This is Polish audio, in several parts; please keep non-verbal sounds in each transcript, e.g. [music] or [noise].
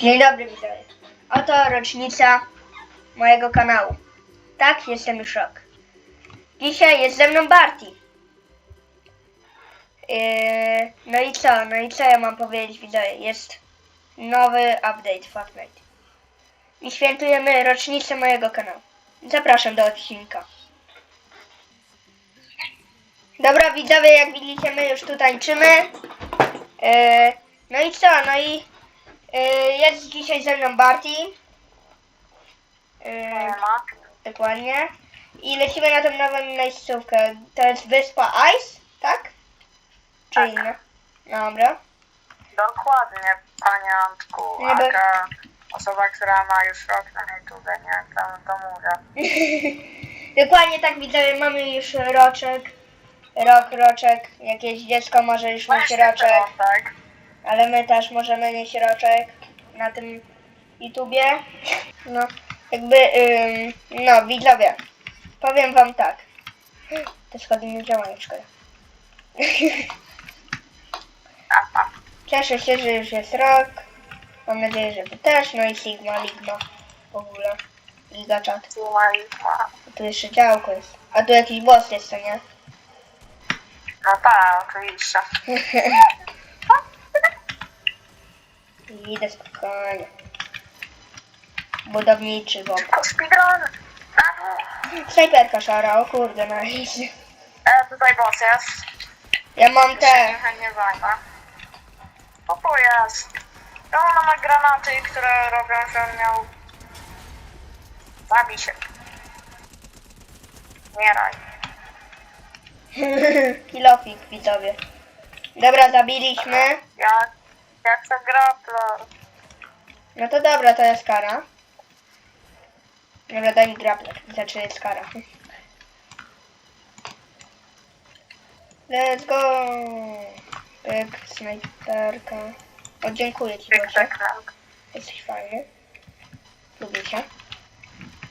Dzień dobry widzowie. Oto rocznica mojego kanału. Tak, jestem już rok. Dzisiaj jest ze mną Barty. Yy, no i co? No i co ja mam powiedzieć widzowie? Jest nowy update Fortnite. I świętujemy rocznicę mojego kanału. Zapraszam do odcinka. Dobra widzowie, jak widzicie my już tu tańczymy. Yy, no i co? No i jest dzisiaj ze mną Barty. Ma. dokładnie. I lecimy na tą nową miejscówkę. To jest wyspa Ice, tak? Czy Tak. inna? Dobra. Dokładnie, panie Antku. Nie, bo- Taka osoba, która ma już rok na YouTube, nie? To, to mówię. [laughs] Dokładnie tak widzowie, mamy już roczek. Rok, roczek. Jakieś dziecko może już mieć roczek. tak. Ale my też możemy mieć roczek na tym YouTubie. No, jakby, ym, no widzowie, powiem wam tak. Te schody nie działają, szkoda. Cieszę się, że już jest rok. Mam nadzieję, że wy też. No i Sigma, Ligma w ogóle. Liga czat. A tu jeszcze działko jest. A tu jakiś boss jest, co nie? No tak, oczywiście. [laughs] Idę spokojnie. Budowniczy. Szybko speedrun! Na. Snajperka szara, o kurde, nice. E, tutaj boss jest. Ja mam Się te. niechętnie zajmę. Co tu jest? To ona ma granaty, które robią, że on miał... Zabij się. Umieraj. [laughs] Kilofik, widzowie. Dobra, zabiliśmy. Jak, jak to grappler. No to dobra, to jest kara. Dobra, daj mi grappler. Znaczy jest kara. Let's go! Pyk, snajperka. O, dziękuję ci, Bosie. tak, tak. Jesteś fajny. Lubię cię.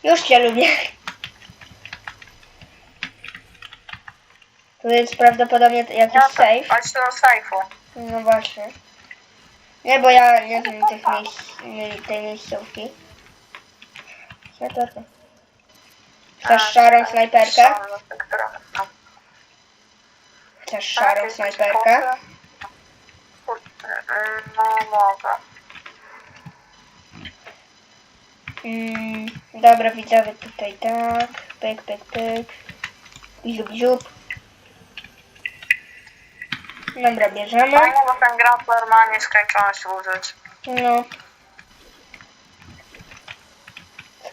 Już cię lubię. Tu jest prawdopodobnie jakiś Ja to- safe. Chodź do sejfu. No właśnie. Nie, bo ja nie znam tych miejsc, tej miejscówki. Chcesz A, szarą tak, snajperkę? szarą, no. Chcesz Tak, szarą snajperkę? y, No mogę. Mm, dobra, widzowie, tutaj tak. Pyk, pyk, pyk. Ziup, ziup. Dobra, bierzemy. Fajnie, bo ten grappler ma nieskończoność użyć. No.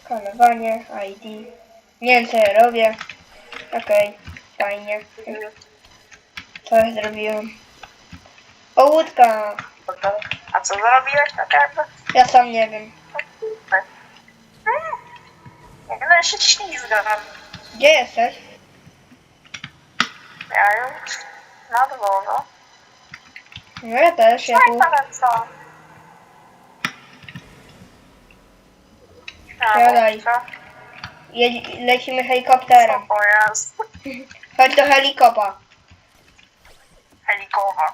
Skanowanie, ID. Nie wiem co ja robię. Okej, fajnie. Co ja zrobiłem? O, łódka! A co zrobiłeś tak jakby? Ja sam nie wiem. Jak no się ślizgam. Gdzie jesteś? Ja już na dworze. No ja też, ja tu. ale co? Siadaj. Lecimy helikopterem. Jest? Chodź do helikopa. Helikowa.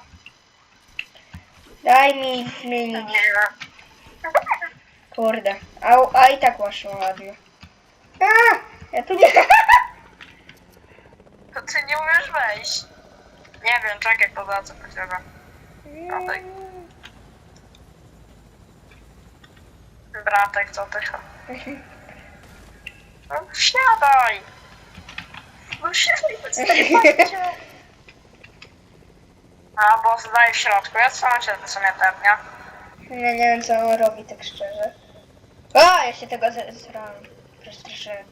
Daj mi zmienić. Nie. Kurde. A, a i tak poszło ładnie. A, ja tu nie... To ty nie umiesz wejść. Nie wiem, czekaj, podadzę po ciebie. Bratek. Bratek, co ty? No, wsiadaj! No siadaj, A, bo zdaje w środku, ja trzymam się w sumie pewnie. Ja nie wiem co on robi tak szczerze. A, ja się tego ze- zrałem. Przestraszyłem.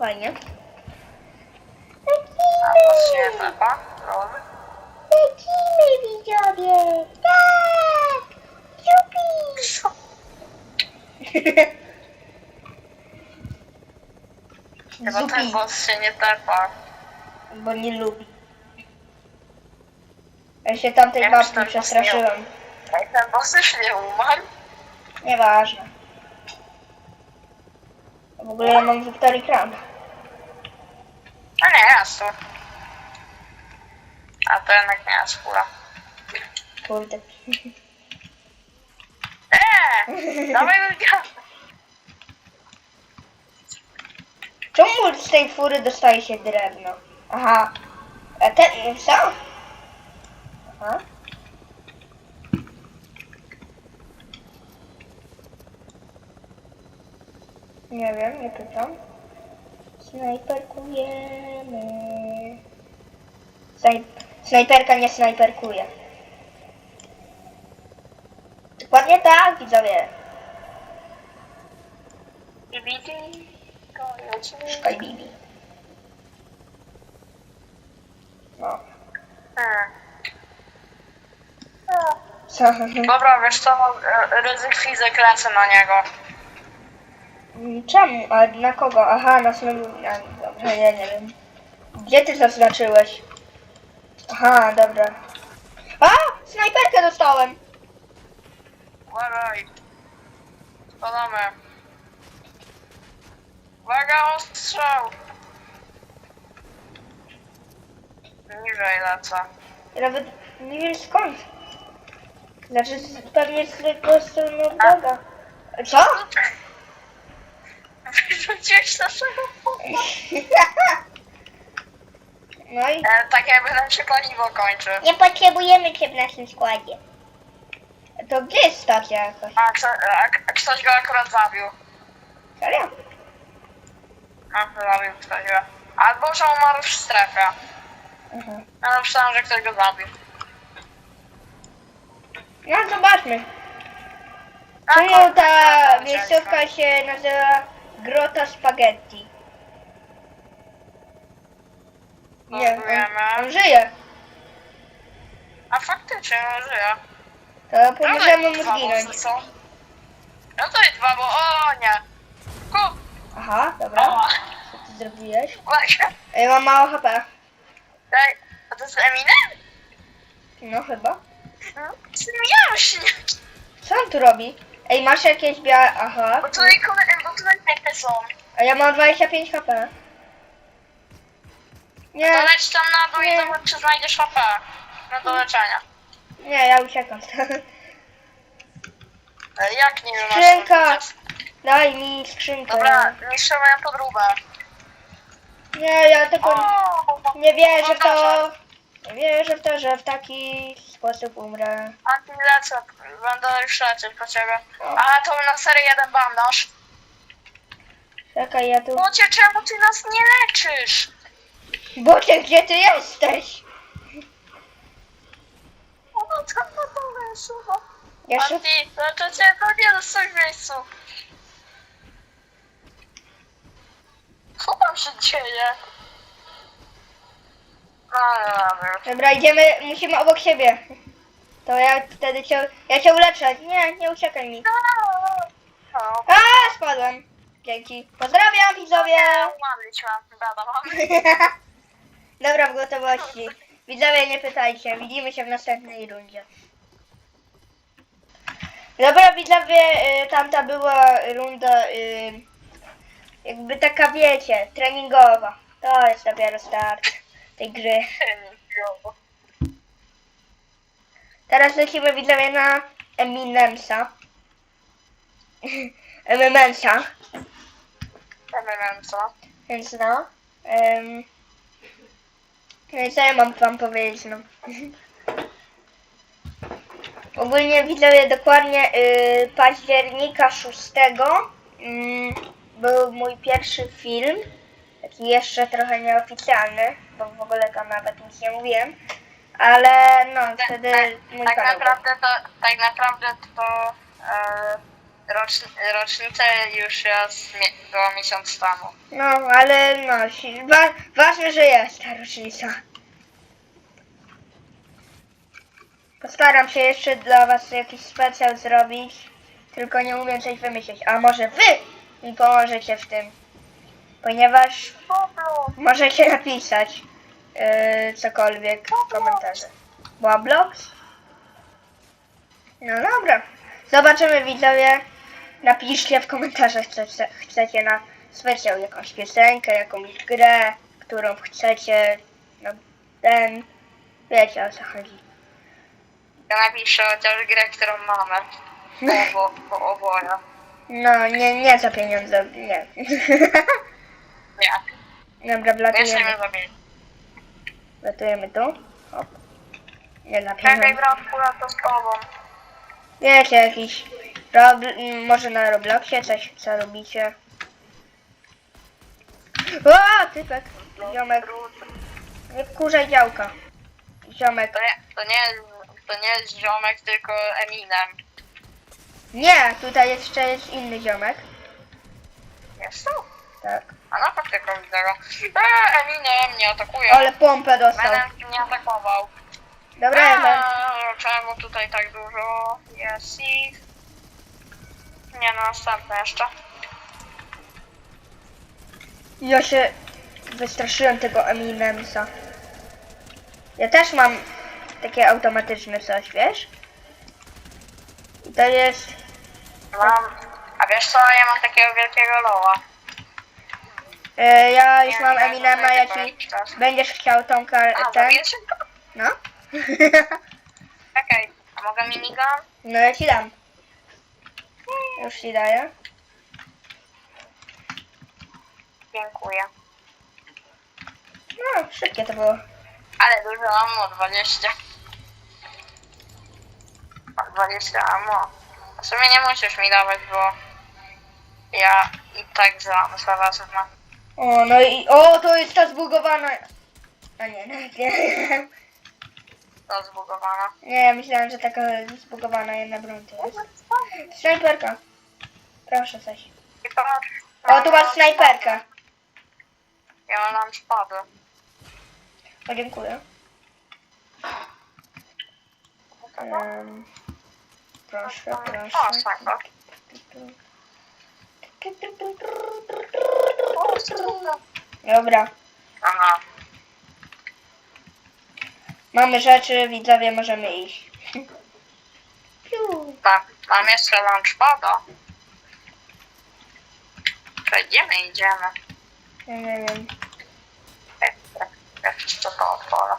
Fajnie. A, to się tepa. Rowy. Lecimy widzowie! Tak! Jupi! [laughs] Chyba ten boss się nie tepa. bo nie lubi. Ja się tamtej Ja babki przestraszyłem. Ej, ten boss już nie umarł. Nieważne. W ogóle ja mam Victory Crown. A nie, jest tu. A to jednak nie jest kula. Kurde. Eee! [laughs] Dawaj łyka! Czemu z tej fury dostaje się drewno? Aha. A ten, co? Aha. Nie wiem, nie pytam. Snajperkujemy. Snaj... Snajperka nie snajperkuje. Dokładnie tak, widzowie. Ibidi. Szukaj Bibi. No. Co? Dobra, wiesz co, e, ryzyk fizyk lecę na niego. Czemu? A na kogo? Aha, na snu... a, Dobrze, ja nie wiem. Gdzie ty zaznaczyłeś? Aha, dobra. A! Snajperkę dostałem! Uważaj. Spadamy. Uwaga, ostrzał! Niżej lecę. Ja Nawet nie wiem skąd. Znaczy pewnie z tego strony droga. Co? Wyrzuciłeś naszego pupa. [laughs] No i... E, tak jakby nam się paliwo kończy. Nie potrzebujemy cię w naszym składzie. To gdzie jest stacja jakaś? A, kto, a, a ktoś go akurat zabił. Serio? No, zabił ktoś go. Albo że umarł w strefie. Mhm. Ja napisałem, że ktoś go zabił. No zobaczmy. A, Czemu ta miejscówka się nazywa Grota Spaghetti? Nie, on, Próbujemy. on żyje. A faktycznie, on żyje. To No pomożemy mu dwa zginąć. są. No to i dwa, bo o nie. Ku, Aha, dobra. o, Co ty zrobiłeś? właśnie. Ej, mam mało HP. Daj, a to jest Eminem? No chyba. No. Co on tu robi? Ej, masz jakieś białe... Aha. Bo tutaj, kole- bo tutaj te są. A ja mam 25 HP. Nie, To leć tam na dół i Nie. zobacz, czy znajdziesz HP. No do leczenia. nie, ja uciekam. [laughs] E, Jak nie masz Skrzynka. Daj mi skrzynkę. Dobra, niszczę moją podróbę. Nie, ja tylko O, nie wierzę w to. Wierzę w to, że w taki sposób umrę. Antilecę, będę już lecieć po ciebie. A to na serio jeden bandaż. Czekaj, ja tu... Bocie, czemu ty nas nie leczysz? Bocie, gdzie ty jesteś? O, no tam na dole, słuchaj. Ja szuk... Anti, leczę cię, no nie swoim miejscu. Co tam się dzieje? Dobra. Dobra, idziemy, musimy obok siebie. To ja wtedy cię... Ja cię uleczę. Nie, nie uciekaj mi. A, spadłem. Dzięki. Pozdrawiam widzowie. umarliśmy, [laughs] wiadomo. Dobra, w gotowości. Widzowie, nie pytajcie. Widzimy się w następnej rundzie. Dobra, widzowie, y, tamta była runda y, jakby taka, wiecie, treningowa. To jest dopiero start tej gry. Teraz lecimy, widzowie, na Eminemsa. [laughs] Eminemsa. Co. Więc no. Um, co ja mam wam powiedzieć, no. [laughs] Ogólnie widzowie dokładnie y, października 6 mm, był mój pierwszy film. Taki jeszcze trochę nieoficjalny, bo w ogóle tam nawet nic nie mówiłem. Ale no, wtedy mój tak kanał. był. naprawdę to, tak naprawdę to e, rocz, rocznica już jest mie- była miesiąc temu. No, ale no, si- wa- ważne, że jest ta rocznica. Postaram się jeszcze dla was jakiś specjal zrobić, tylko nie umiem coś wymyślić. A może wy mi pomożecie w tym, ponieważ możecie napisać yy, cokolwiek w komentarze. Roblox? No dobra. Zobaczymy widzowie. Napiszcie w komentarzach, co chce- chcecie na specjal. Jakąś piosenkę, jakąś grę, którą chcecie. No, ten. Wiecie o co chodzi. Ja napiszę chociaż grę, którą mamy. [laughs] Oboje. No, nie, nie za pieniądze, nie. [laughs] Nie, Dobra, więcej wlatujemy, nie zrobili. wlatujemy tu. Hop. Nie Czekaj, to z tobą. Wiecie, jakiś... Rob... m, może na Robloxie coś, co robicie. O, typek. Ziomek. Nie wkurzaj działka. Ziomek. To nie, to nie, to nie jest ziomek, tylko Eminem. Nie, tutaj jeszcze jest inny ziomek. Jest to? Tak. A na faktycznie widzę go. Eee, Eminem nie atakuje. Ale pompę dostał. Menem nie atakował. Dobra, Eee, Eee, czemu tutaj tak dużo jest ich? Nie, no następne jeszcze. Ja się wystraszyłem tego Eminemsa. Ja też mam takie automatyczne coś, wiesz? I to jest... Mam, a wiesz co, ja mam takiego wielkiego loa. E, ja już mam Eminema, jak nie. będziesz chciał tą A, kartę. zabiję szybko. No? [laughs] Okej, a mogę minigun? no ja ci dam. Już ci daję. Dziękuję. No, szybkie to było. Ale dużo ammo, 20. O, 20 ammo. W sumie nie musisz mi dawać, bo ja i tak za zarazem mam. O, no i... O, to jest ta zbugowana... A nie, no, nie. To zbugowana. Nie, myślałem, że taka zbugowana jedna broń to jest. Snajperka. Proszę coś. O, tu masz snajperkę. Ja mam spady. O, dziękuję. Em, proszę, proszę. O, Dobra. Aha. Mamy rzeczy, widzowie, możemy iść. Piu. Tak, mam jeszcze launchpada. Przejdziemy, idziemy. Ja nie wiem. Jak, jak, jak jeszcze to otworzę.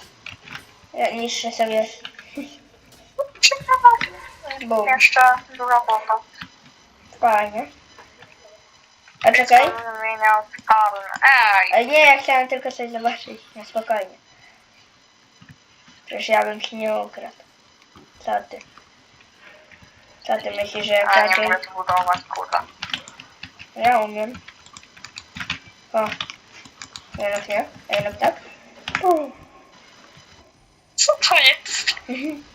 Ja niższe sobie. Bum. Jeszcze dużo bota. Fajnie. A czekaj. Zmieniał stan. Ej! Ale nie, ja chciałem tylko coś zobaczyć. Na spokojnie. Przecież ja bym ci nie ukradł. Co ty? Co ty myślisz, że A nie mogę zbudować, kurde. Ja umiem. O. Jednak nie. A jednak tak. Co to jest? [laughs]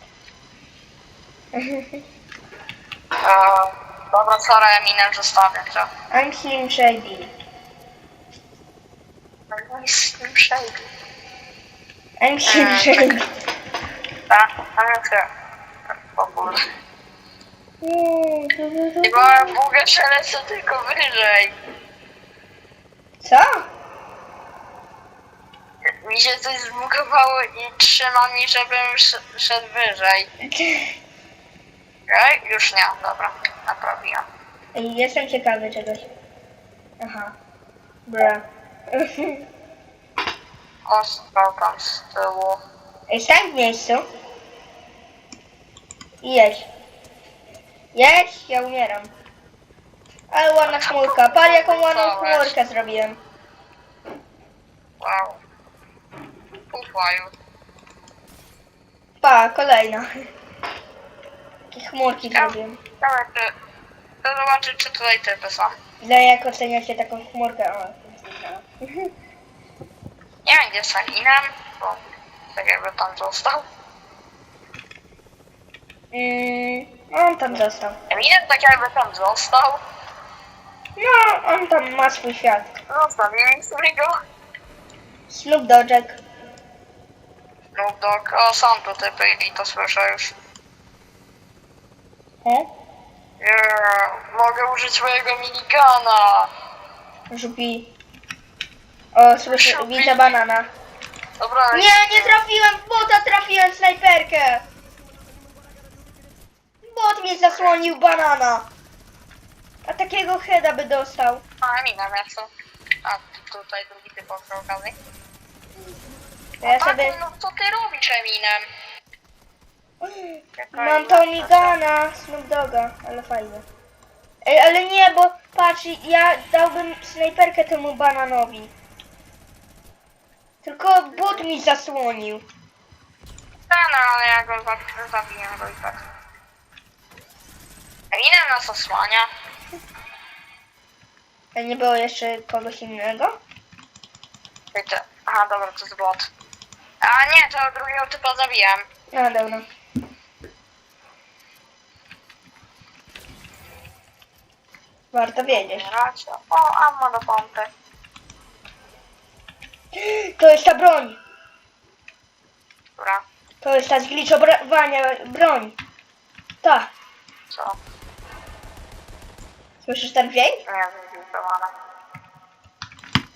Mhm. Dobra, sorry, Eminem zostawię to. I'm Slim Shady. No i tym przejdę. I'm Slim Mm. Shady. Tak, ja chcę. W ogóle. Nie byłem buga, lecę tylko wyżej. Co? Mi się coś zbugowało i trzyma mi, żebym sz- szedł wyżej. [laughs] Ej, już nie, dobra, naprawiłem. Ej, Jestem ciekawy czegoś. Aha. Bra. [laughs] Ostro tam z tyłu. Ej, stań w miejscu. I jedź. Jedź, ja umieram. Ale ładna chmurka. Patrz jaką ładną chmurkę zrobiłem. Wow. Ufaju. Pa, kolejna. Takie chmurki zrobiłem. Dobra, czy... To zobaczyć, czy tutaj typy są. Ile jak oceniacie taką chmurkę? O, Nie będzie Salinem, bo tak jakby tam został. mm, on tam został. Eminem tak jakby tam został. No, on tam ma swój świat. Zostawiłem sobie go. Snoop Doggek. Snoop Dogg, o są tu typy i to słyszę już. He? Yeah, mogę użyć mojego minigana. Żupi. O, słyszę, Żupi. widzę banana. Dobra, Nie, nie trafiłem w bota, trafiłem w snajperkę. Bot mi zasłonił banana. A takiego heada by dostał. A Eminem jak są? A tutaj drugi typ okrokowy. To ja Tak, sobie... no co ty robisz, Eminem? Mam inna to migana Snoop Doga, ale fajnie. Ej, ale nie, bo patrz, ja dałbym snajperkę temu bananowi. Tylko but mi zasłonił. Tak, no ale ja go za- zabiję go i tak. Eminem nas osłania. A nie było jeszcze kogoś innego? Wiecie. Aha, dobra, to jest bot. A nie, to drugiego typa zabiłem. No dobra. Warto wiedzieć. Racja. O, ammo do pompy. To jest ta broń. Dobra, To jest ta zgliczowania broń. Ta. co? Słyszysz ten dźwięk? Nie, zlikwidowana.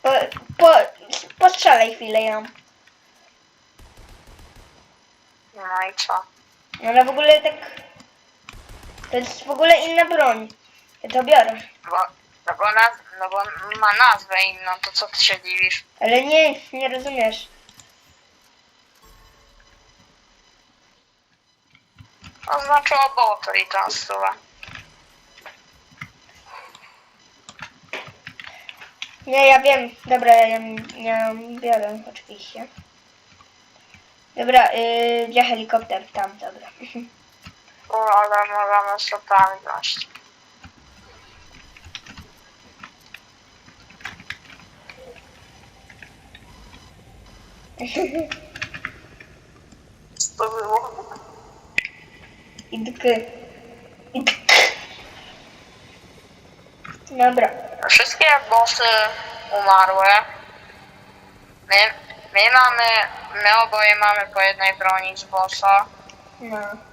Po, po, postrzelaj chwilę ją. No i co? Ona w ogóle tak... To jest w ogóle inna broń. Ja to biorę. Bo, no bo, naz, no bo ma nazwę inną, to co ty się dziwisz? Ale nie, nie rozumiesz. Oznaczyło boty i tą stówę. Nie, ja wiem. Dobra, ja, ja biorę oczywiście. Dobra, yy, gdzie helikopter? Tam, dobra. [laughs] Ale możemy slotami wziąć. Co było? I dk. I dk. Dobra. Wszystkie bossy umarły. My, my mamy, my oboje mamy po jednej broni z bossa. No.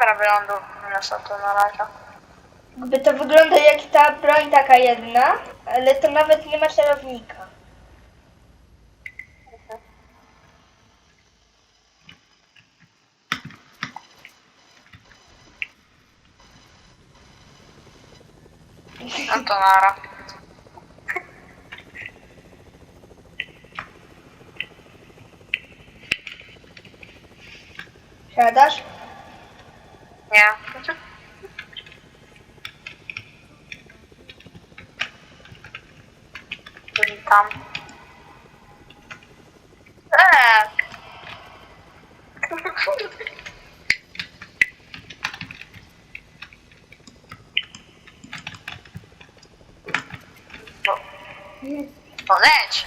Wylądujmy sobie tu na razie. Jakby to wygląda jak ta broń taka jedna, ale to nawet nie ma celownika. No to nara. Siadasz? Nie. Eee. Kurde. No. No leć.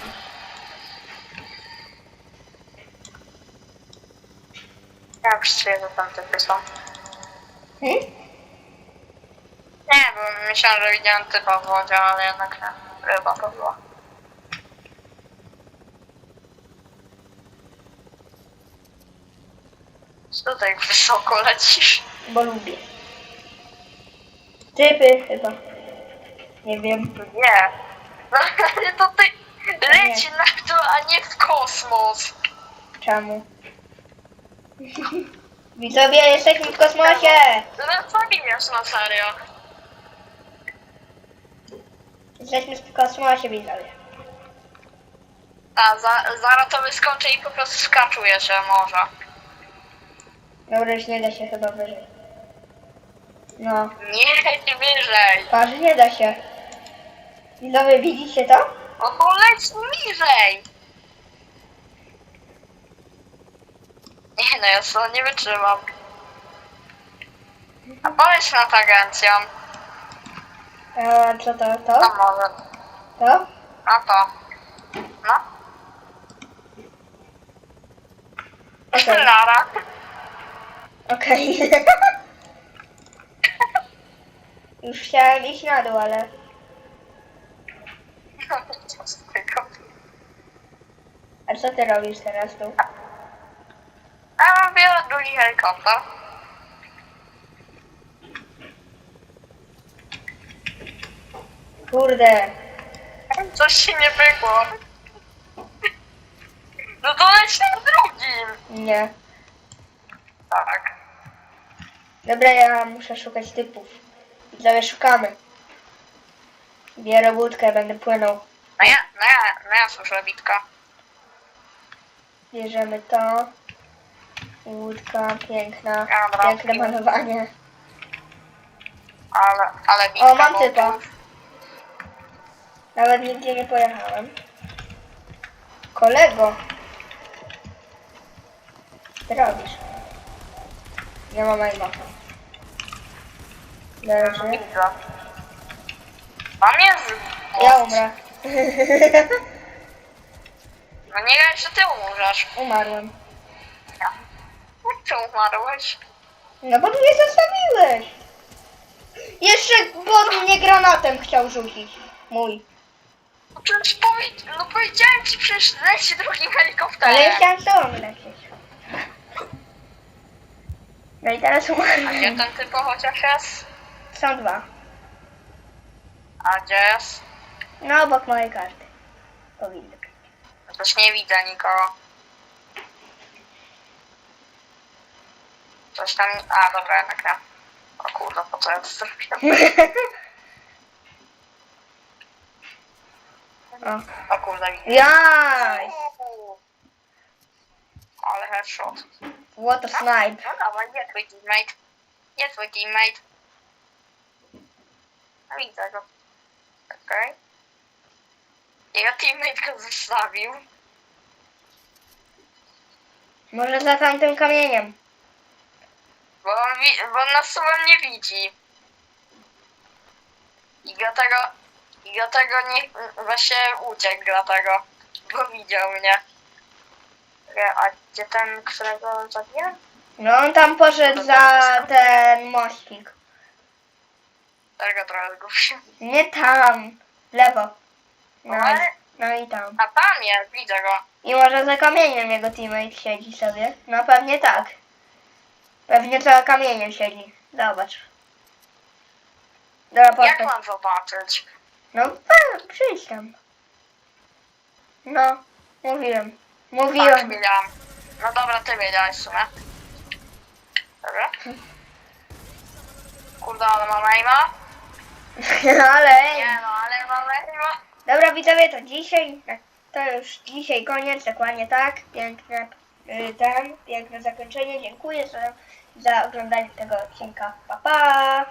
Jak przyjdę tam typy są? Hmm? Nie, bo myślałem, że widziałem typa w wodzie, ale jednak nie. Ryba to była. Co tak wysoko lecisz? Bo lubię. Typy chyba. Nie wiem. Nie. No, [laughs] ale to ty leci na to, a nie w kosmos. Czemu? [laughs] Widzowie, jesteśmy w kosmosie! Zaraz zabijesz na serio. Jesteśmy w kosmosie, widzowie. A, za, zaraz to wyskoczę i po prostu skaczuję się może. Dobra, już nie da się chyba wyżej. No, Nie, nie wyżej. patrz, nie da się. Widzowie, widzicie to? To leć niżej. Nie no, ja sobie nie wytrzymam. A powiedz nad agencją. A co to? No To? może. To? No to. No. Okej. Lara. Okej. [laughs] Już chciałem iść na dół, ale... Co z tego? A co ty robisz teraz tu? A biorę drugi helikopter. Kurde. Coś się nie pykło. No to leć na drugim. Nie. Tak. Dobra, ja muszę szukać typów. Widzowie, szukamy. Bierę łódkę, będę płynął. No ja, no ja, no ja słyszę bitka. Bierzemy to. Łódka, piękna. Dobra. Piękne malowanie. Ale, ale bitka. O, mam typa. Nawet nigdzie nie pojechałem. Kolego. Co ty robisz? Nie mam aima. Leży. Widzę. Tam jest... Ja umrę. [laughs] No nie wiem, czy ty umrzesz. Umarłem. Ja. Jak ty umarłeś? No bo mnie zostawiłeś. Jeszcze bot mnie granatem chciał rzucić. Mój. No przecież powie... no powiedziałem ci przecież leci drugim helikopterem. Ale ja chciałem z tobą lecieć. No i teraz A gdzie umarłem. ten typo chociaż jest? Są dwa. A gdzie jest? No obok mojej karty. Powinny. być. Też nie widzę nikogo. Coś tam... A, dobra, jednak nie. O kurde, po co ja to zrobiłem? [laughs] O. O kurde, widzę. Jaj! Ale headshot. What a snipe. No dawaj, gdzie twój teammate? Gdzie twój teammate? No widzę go. Okej. Jego teammate go zostawił. Może za tamtym kamieniem. Bo on, wi- bo on nas chyba nie widzi. I dlatego, i dlatego nie, właśnie uciekł dlatego, bo widział mnie. Nie, A gdzie ten, którego zabiłem? No on tam poszedł za ten mościk. Tego trochę zgubiłem. Nie tam. W lewo. No, Ale, no i tam. a tam jest, widzę go. I może za kamieniem jego teammate siedzi sobie. No pewnie tak. Pewnie za kamieniem siedzi. Zobacz. Dobra, Jak mam zobaczyć? No e, przyjdź tam. No, mówiłem. Tak, Mówiłem. wiedziałam. No dobra, ty wiedziałeś w sumie. Dobra. Kurde, ale mam aima? [laughs] Ale... Nie no, ale mam aima. Dobra widzowie, to dzisiaj, to już dzisiaj koniec, dokładnie tak. Piękne, y, ten, piękne zakończenie. Dziękuję za, za oglądanie tego odcinka. Pa, pa!